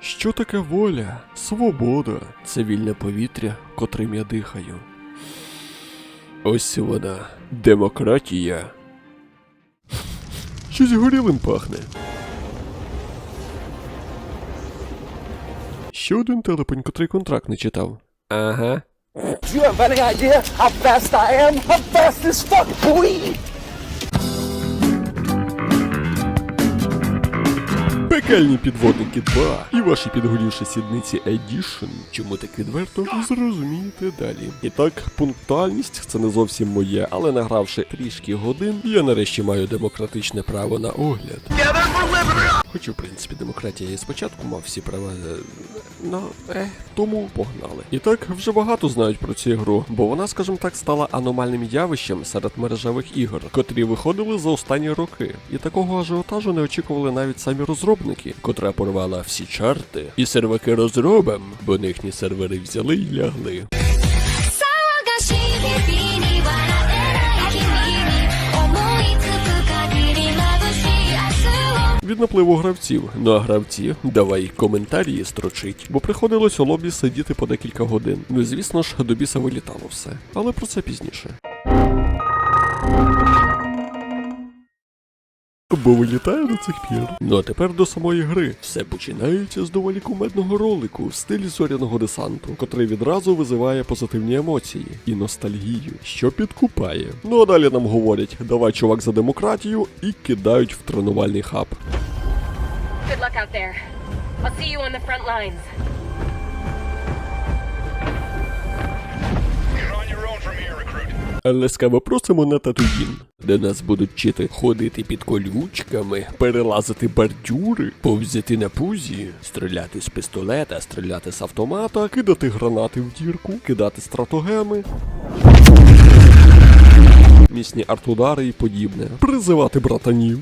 Що таке воля, свобода, це вільне повітря, котрим я дихаю. Ось вона, демократія. Щось горілим пахне. Ще один телепень, котрий контракт не читав. Ага. Do you have any idea how fast I am? I'm fast as fuck, boy! Пекельні підводники 2 і ваші підгорівші сідниці Edition. Чому так відверто, зрозумієте далі. І так, пунктуальність це не зовсім моє, але награвши трішки годин, я нарешті маю демократичне право на огляд. Хоча, в принципі, демократія і спочатку мав всі права. Е, Ну, е, тому погнали. І так вже багато знають про цю гру, бо вона, скажімо так, стала аномальним явищем серед мережевих ігор, котрі виходили за останні роки. І такого ажіотажу не очікували навіть самі розробники, котра порвала всі чарти. І серваки розробам, бо їхні сервери взяли й лягли. Від напливу гравців. Ну а гравці, давай коментарі строчить, бо приходилось у лобі сидіти по декілька годин. Ну звісно ж, до біса вилітало все. Але про це пізніше. Бо вилітає до цих пір. Ну а тепер до самої гри. Все починається з доволі кумедного ролику в стилі зоряного десанту, котрий відразу визиває позитивні емоції і ностальгію, що підкупає. Ну а далі нам говорять: давай чувак за демократію і кидають в тренувальний хаб. Good luck out there. I'll see you on the front lines. Ласкаво просимо на Татуїн, де нас будуть вчити ходити під колючками, перелазити бордюри, повзяти на пузі, стріляти з пістолета, стріляти з автомата, кидати гранати в дірку, кидати стратогеми. Місні артудари і подібне, призивати братанів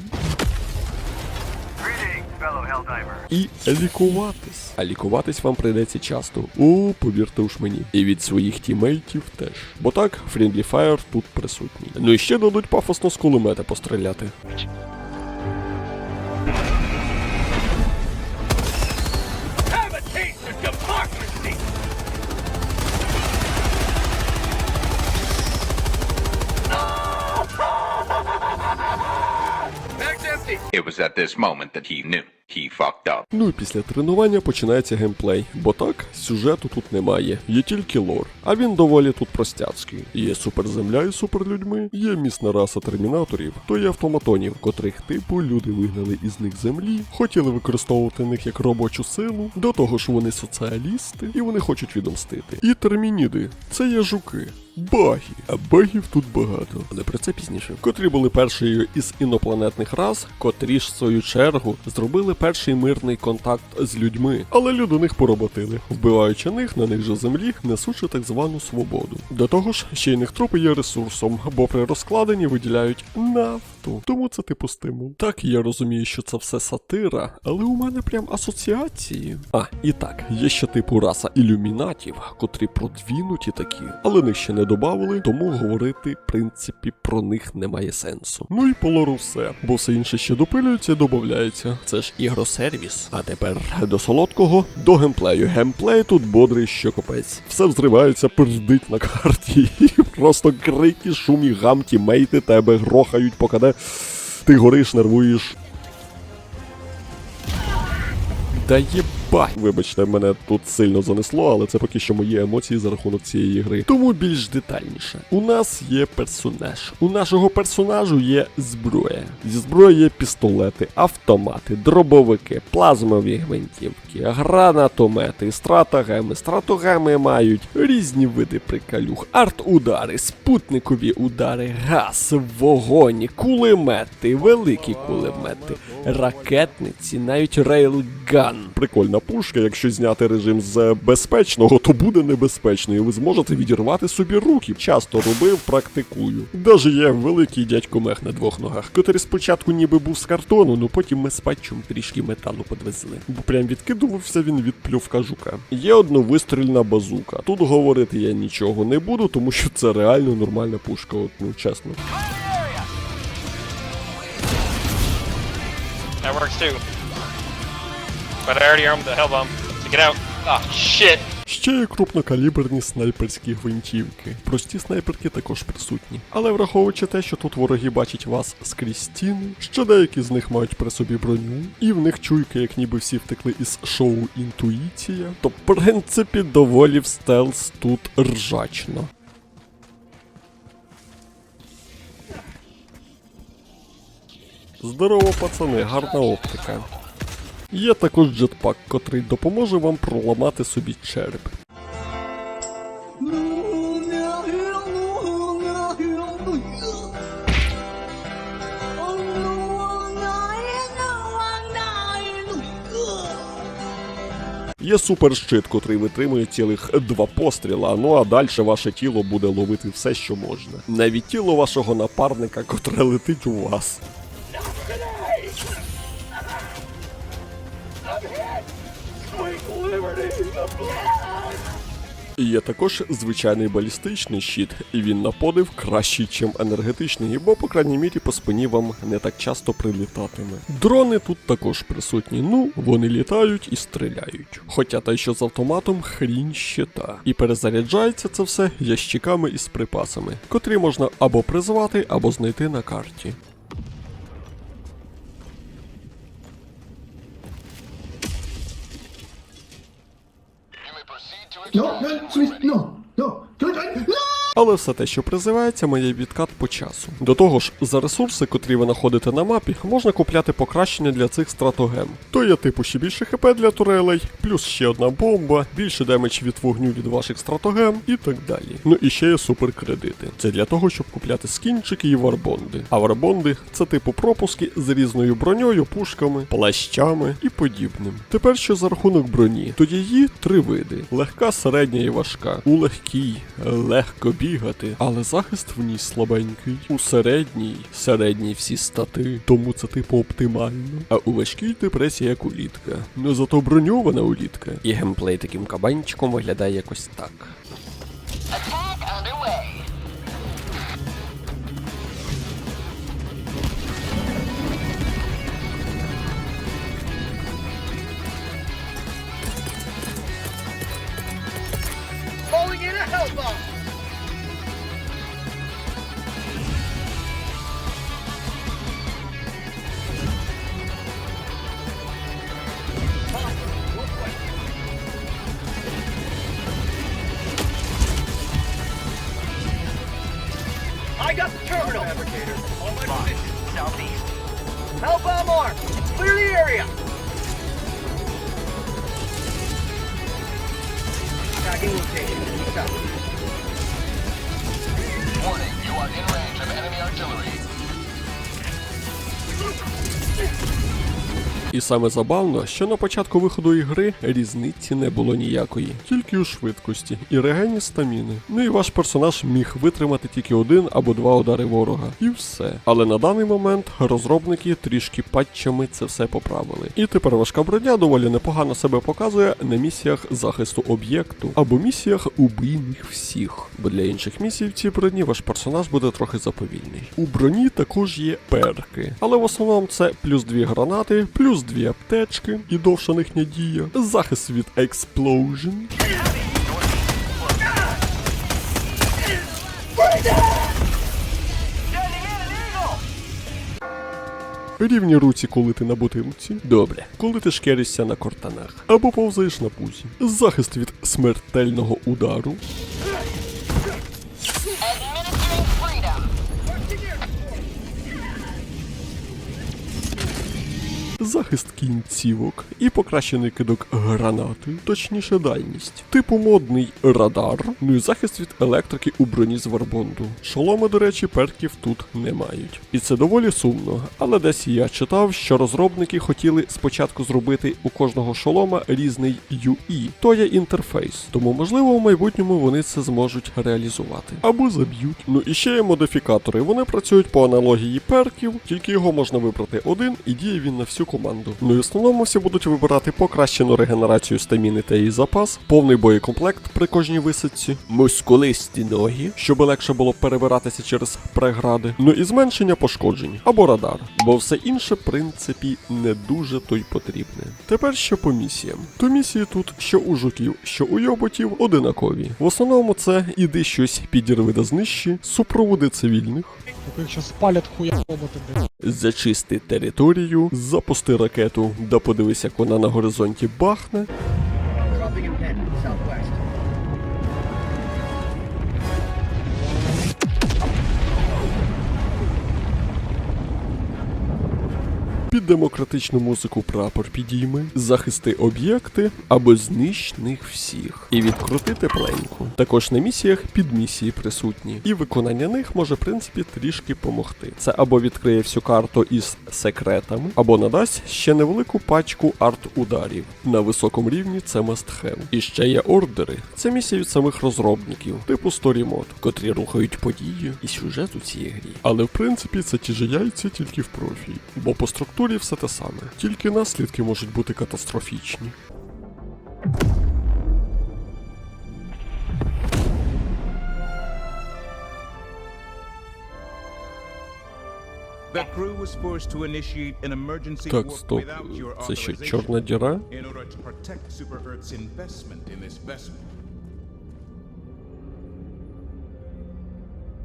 і лікуватись. А лікуватись вам прийдеться часто. О, повірте уж мені. І від своїх тімейтів теж. Бо так, Friendly Fire тут присутній. Ну і ще дадуть пафосно з кулемета постріляти. It was at this moment that he knew he fucked up. Ну і після тренування починається геймплей, бо так, сюжету тут немає, є тільки лор. А він доволі тут простяцький. Є суперземля і суперлюдьми, є місна раса термінаторів, то є автоматонів, котрих типу люди вигнали із них землі, хотіли використовувати них як робочу силу, до того ж вони соціалісти і вони хочуть відомстити. І термініди це є жуки. Баги, а багів тут багато, але про це пізніше. Котрі були першою із інопланетних рас, котрі ж в свою чергу зробили перший мирний контакт з людьми, але люди них пороботили, вбиваючи них на них же землі, несучи так звану свободу. До того ж, ще й них трупи є ресурсом, бо при розкладенні виділяють нафту. Тому це типу стимул. Так я розумію, що це все сатира, але у мене прям асоціації. А, і так, є ще типу раса ілюмінатів, котрі продвінуті такі, але них ще не добавили, тому говорити, в принципі, про них немає сенсу. Ну і по лору все, бо все інше ще допилюється і додається. Це ж ігросервіс. А тепер до солодкого, до геймплею. Геймплей тут бодрий, що копець. Все взривається, пердить на карті. Просто крики, шум і гам, тімейти тебе грохають, поки де ти гориш, нервуєш. Да єбать! Вибачте, мене тут сильно занесло, але це поки що мої емоції за рахунок цієї гри. Тому більш детальніше. У нас є персонаж. У нашого персонажу є зброя. Зі зброї є пістолети, автомати, дробовики, плазмові гвинтівки, гранатомети, стратогеми. Стратогеми мають різні види прикалюх, арт-удари, спутникові удари, газ, вогонь, кулемети, великі кулемети, ракетниці, навіть рейлган. Прикольна пушка, якщо зняти режим з безпечного, то буде небезпечно, і ви зможете відірвати собі руки. Часто робив, практикую. Даже є великий дядько мех на двох ногах, котрий спочатку ніби був з картону, ну потім ми з патчем трішки металу подвезли. Бо прям відкидувався він від плювка жука. Є одновистрільна базука. Тут говорити я нічого не буду, тому що це реально нормальна пушка, от ну чесно. That works too. But I already armed the hell bomb. So get out. Oh shit. Ще є крупнокаліберні снайперські гвинтівки. Прості снайперки також присутні. Але враховуючи те, що тут вороги бачать вас скрізь стіни, що деякі з них мають при собі броню, і в них чуйки, як ніби всі втекли із шоу Інтуїція, то в принципі доволі в стелс тут ржачно. Здорово, пацани, гарна оптика. Є також джетпак, котрий допоможе вам проламати собі череп. Є суперщит, котрий витримує цілих два постріла, ну а далі ваше тіло буде ловити все, що можна. Навіть тіло вашого напарника, котре летить у вас. Є також звичайний балістичний щит, і він на подив кращий, чим енергетичний, бо, по крайній мірі, по спині вам не так часто прилітатиме. Дрони тут також присутні, ну, вони літають і стріляють. Хоча те, що з автоматом хрінь ще та. І перезаряджається це все ящиками із припасами, котрі можна або призвати, або знайти на карті. No, no, please, no, no, don't, I, no! Але все те, що призивається, має відкат по часу. До того ж, за ресурси, котрі ви знаходите на мапі, можна купляти покращення для цих стратогем. То є типу ще більше хп для турелей, плюс ще одна бомба, більше демедж від вогню від ваших стратогем і так далі. Ну і ще є суперкредити. Це для того, щоб купляти скінчики і варбонди. А варбонди це типу пропуски з різною броньою, пушками, плащами і подібним. Тепер що за рахунок броні, то її три види: легка, середня і важка. У легкій легко бігати, але захист в ній слабенький. У середній середній всі стати, тому це типу оптимально. А у важкій депресія як улітка. Ну зато броньована улітка. І геймплей таким кабанчиком виглядає якось так. Falling in a І саме забавно, що на початку виходу ігри різниці не було ніякої, тільки у швидкості і регені стаміни. Ну і ваш персонаж міг витримати тільки один або два удари ворога, і все. Але на даний момент розробники трішки патчами це все поправили. І тепер важка броня доволі непогано себе показує на місіях захисту об'єкту або місіях убийних всіх. Бо для інших місій в цій броні ваш персонаж буде трохи заповільний. У броні також є перки, але в основному це плюс дві гранати, плюс дві аптечки і довша їхня дія, захист від Explosion. Рівні руці, коли ти на бутилці. Добре. Коли ти шкеришся на кортанах. Або повзаєш на пузі. Захист від смертельного удару. Захист кінцівок і покращений кидок гранати, точніше дальність. Типу модний радар, ну і захист від електрики у броні з варбонду. Шоломи, до речі, перків тут не мають. І це доволі сумно, але десь я читав, що розробники хотіли спочатку зробити у кожного шолома різний UI, то є інтерфейс. Тому можливо в майбутньому вони це зможуть реалізувати. Або заб'ють. Ну і ще є модифікатори. Вони працюють по аналогії перків, тільки його можна вибрати один, і діє він на всю команду. Ну і в основному всі будуть вибирати покращену регенерацію стаміни та її запас, повний боєкомплект при кожній висадці, мускулисті ноги, щоб легше було перебиратися через прегради, ну і зменшення пошкоджень або радар, бо все інше, в принципі, не дуже то й потрібне. Тепер ще по місіям. То місії тут, що у жуків, що у йоботів, одинакові. В основному це іди щось підірви да знищи, супроводи цивільних, Якщо спалять хуя роботи, блядь. зачисти територію, запусти ракету, да подивися, як вона на горизонті бахне. Під демократичну музику прапор підійми, захисти об'єкти або знищ них всіх. І відкрути тепленьку. Також на місіях підмісії присутні, і виконання них може, в принципі, трішки помогти. Це або відкриє всю карту із секретами, або надасть ще невелику пачку арт-ударів. На високому рівні це have. І ще є ордери. Це місії від самих розробників, типу Mode, котрі рухають події і сюжет у цій грі. Але в принципі це ті же яйця тільки в профі. Бо по структурі все те саме, тільки наслідки можуть бути катастрофічні. Так, стоп. Це що, чорна діра?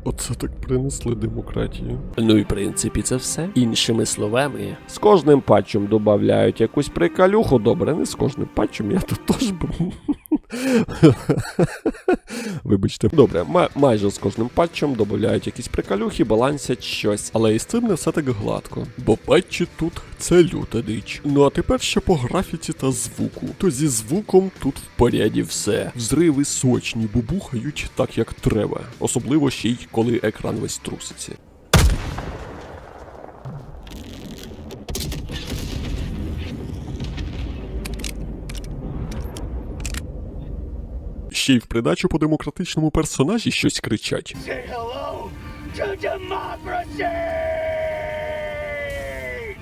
Оце так принесли демократію. Ну і в принципі це все. Іншими словами, з кожним патчем додають якусь прикалюху. Добре, не з кожним патчем, я тут теж був. Вибачте. Добре, ма- майже з кожним патчем додають якісь приколюхи, балансять щось. Але і з цим не все так гладко. Бо патчі тут це люта дич. Ну а тепер ще по графіці та звуку. То зі звуком тут в поряді все. Взриви сочні, бубухають так, як треба. Особливо ще й коли екран весь труситься. Ще й в придачу по демократичному персонажі щось кричать. Say hello to democracy!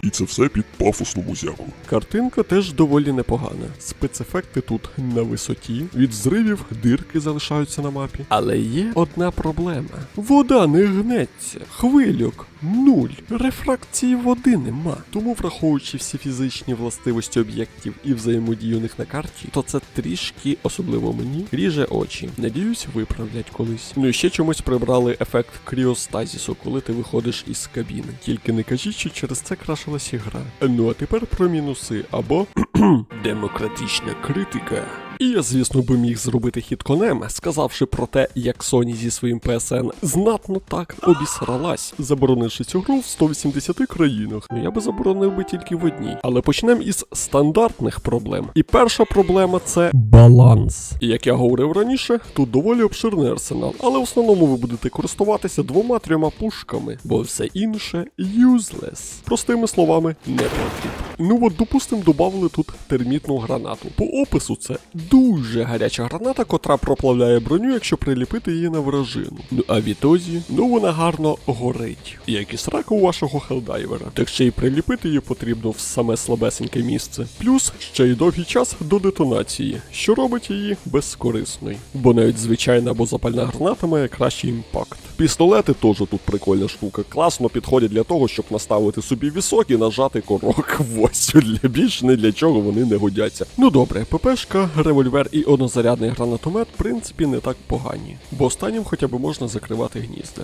І це все під пафосну музяку. Картинка теж доволі непогана. Спецефекти тут на висоті. Від зривів дирки залишаються на мапі. Але є одна проблема: вода не гнеться, хвильок нуль, рефракції води нема. Тому, враховуючи всі фізичні властивості об'єктів і взаємодію них на карті, то це трішки, особливо мені, ріже очі. Надіюсь, виправлять колись. Ну і ще чомусь прибрали ефект кріостазісу, коли ти виходиш із кабіни. Тільки не кажіть, що через це крашилась ігра. Ну а тепер про мінуси або демократична критика. І я, звісно, би міг зробити хід конем, сказавши про те, як Sony зі своїм PSN знатно так обісралась, заборонивши цю гру в 180 країнах. Ну я би заборонив би тільки в одній. Але почнемо із стандартних проблем. І перша проблема це баланс. І як я говорив раніше, тут доволі обширний арсенал, але в основному ви будете користуватися двома-трьома пушками, бо все інше useless. Простими словами, не потрібно. Ну от, допустим, додали тут термітну гранату. По опису це дуже гаряча граната, котра проплавляє броню, якщо приліпити її на вражину. Ну а відтоді, ну вона гарно горить, як і срака у вашого хелдайвера. Так ще й приліпити її потрібно в саме слабесеньке місце. Плюс ще й довгий час до детонації, що робить її безкорисною. Бо навіть звичайна або запальна граната має кращий імпакт. Пістолети теж тут прикольна штука. Класно підходять для того, щоб наставити собі вісок і нажати корок в осю. Для більш не для чого вони не годяться. Ну добре, ППшка, револьвер і однозарядний гранатомет, в принципі, не так погані. Бо останнім хоча б можна закривати гнізда.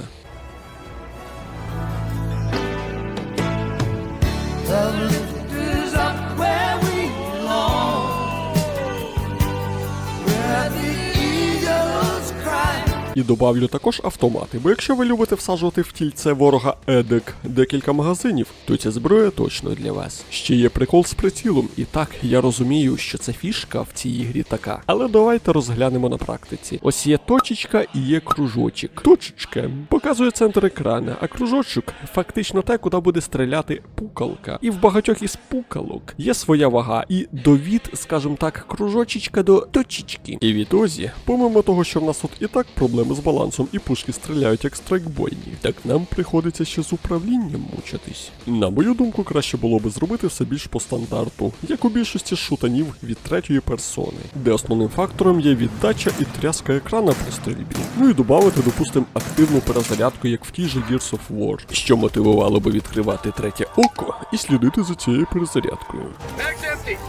І добавлю також автомати, бо якщо ви любите всаджувати в тільце ворога едек декілька магазинів, то ця зброя точно для вас. Ще є прикол з прицілом, і так я розумію, що це фішка в цій ігрі така. Але давайте розглянемо на практиці. Ось є точечка і є кружочок. Точечка показує центр екрана, а кружочок фактично те, куди буде стріляти пукалка. І в багатьох із пукалок є своя вага і довід, скажімо так, кружочечка до точечки. І відтоді, помимо того, що в нас тут і так проблем проблеми з балансом і пушки стріляють як страйкбойні, так нам приходиться ще з управлінням мучитись. На мою думку, краще було би зробити все більш по стандарту, як у більшості шутанів від третьої персони, де основним фактором є віддача і тряска екрана при стрільбі. Ну і додати, допустим, активну перезарядку, як в тій же Gears of War, що мотивувало би відкривати третє око і слідити за цією перезарядкою.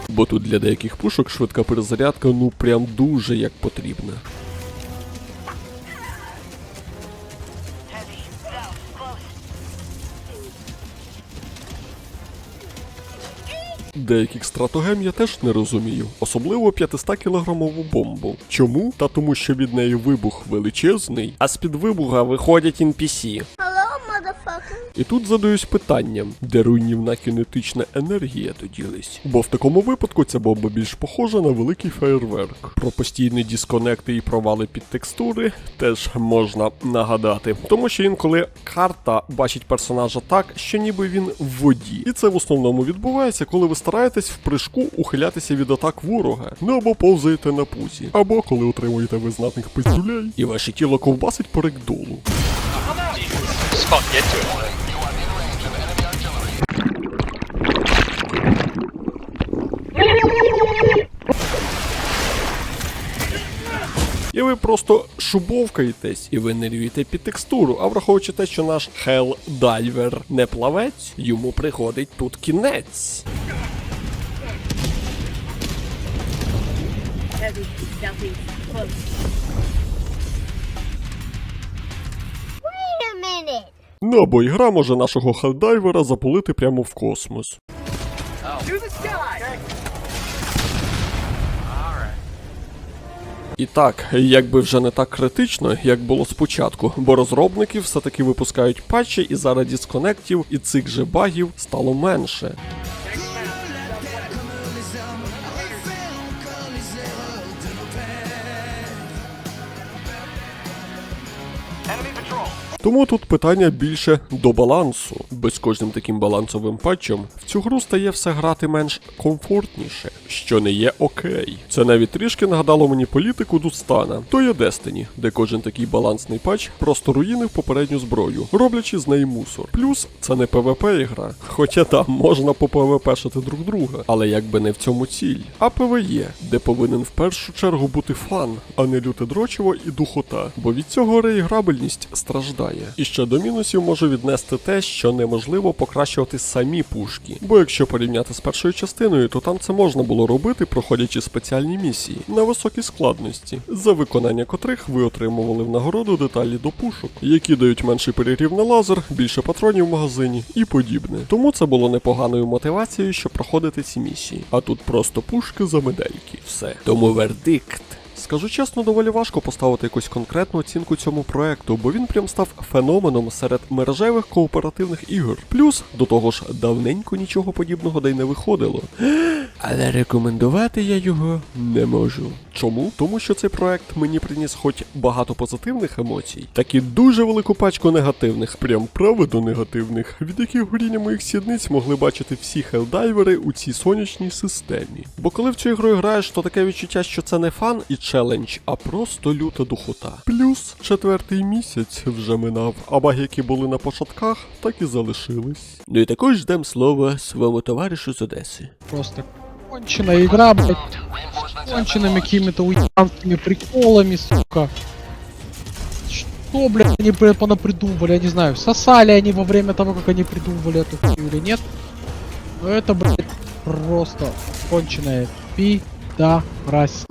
Бо тут для деяких пушок швидка перезарядка ну прям дуже як потрібна. Деяких стратогем я теж не розумію, особливо 500 кілограмову бомбу. Чому? Та тому, що від неї вибух величезний, а з-під вибуха виходять NPC. І тут задаюсь питанням, де руйнівна кінетична енергія доділись. Бо в такому випадку ця бомба більш похожа на великий фейерверк. Про постійні дисконекти і провали під текстури теж можна нагадати. Тому що інколи карта бачить персонажа так, що ніби він в воді. І це в основному відбувається, коли ви стараєтесь в прыжку ухилятися від атак ворога, ну або повзаєте на пузі, або коли отримуєте визнатних пиздюлей, і ваше тіло ковбасить по рекдолу. І ви просто шубовкаєтесь і винирюєте під текстуру. А враховуючи те, що наш Hell не плавець, йому приходить тут кінець. Ну або ігра може нашого хелдайвера запулити прямо в космос. To І так, якби вже не так критично, як було спочатку, бо розробники все-таки випускають патчі, і зараз дисконектів і цих же багів стало менше. Тому тут питання більше до балансу. Бо з кожним таким балансовим патчем в цю гру стає все грати менш комфортніше, що не є окей. Це навіть трішки нагадало мені політику Дустана, то є Destiny, де кожен такий балансний патч просто руїнив попередню зброю, роблячи з неї мусор. Плюс це не ПВП ігра, хоча там можна по ПВПшити друг друга, але якби не в цьому ціль. А ПВЕ, де повинен в першу чергу бути фан, а не люте дрочево і духота, бо від цього реіграбельність страждає. І ще до мінусів можу віднести те, що неможливо покращувати самі пушки. Бо якщо порівняти з першою частиною, то там це можна було робити, проходячи спеціальні місії на високій складності, за виконання котрих ви отримували в нагороду деталі до пушок, які дають менший перегрів на лазер, більше патронів в магазині і подібне. Тому це було непоганою мотивацією, щоб проходити ці місії. А тут просто пушки за медальки. Все. Тому вердикт. Скажу чесно, доволі важко поставити якусь конкретну оцінку цьому проекту, бо він прям став феноменом серед мережевих кооперативних ігор. Плюс до того ж давненько нічого подібного де й не виходило. Але рекомендувати я його не можу. Чому? Тому що цей проект мені приніс хоч багато позитивних емоцій, так і дуже велику пачку негативних, прям праведо негативних, від яких горіння моїх сідниць могли бачити всі хелдайвери у цій сонячній системі. Бо коли в цю ігру граєш, то таке відчуття, що це не фан і челендж, а просто люта духота. Плюс четвертий місяць вже минав, а баги, які були на початках, так і залишились. Ну і також ждем слова своєму товаришу з Одеси. Просто конченая игра, блядь. С конченными какими-то уебанскими приколами, сука. Что, блядь, они блядь, понапридумывали, я не знаю, сосали они во время того, как они придумывали эту хуйню или нет. Но это, блядь, просто конченая пи-да-рась.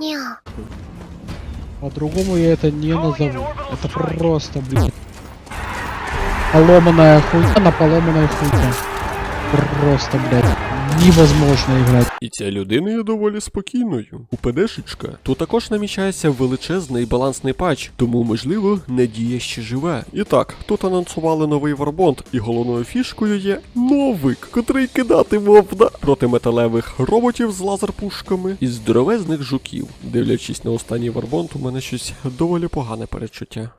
По-другому я это не назову. Это просто, блядь. Поломанная хуйня на поломанной хуйне. Просто, блядь, невозможно играть. І ця людина є доволі спокійною. У ПДшечка тут також намічається величезний балансний патч, тому можливо надія ще живе. І так, тут анонсували новий варбонд, і головною фішкою є новик, котрий кидати можна проти металевих роботів з лазерпушками і здоровезних жуків. Дивлячись на останній варбонд, у мене щось доволі погане перечуття.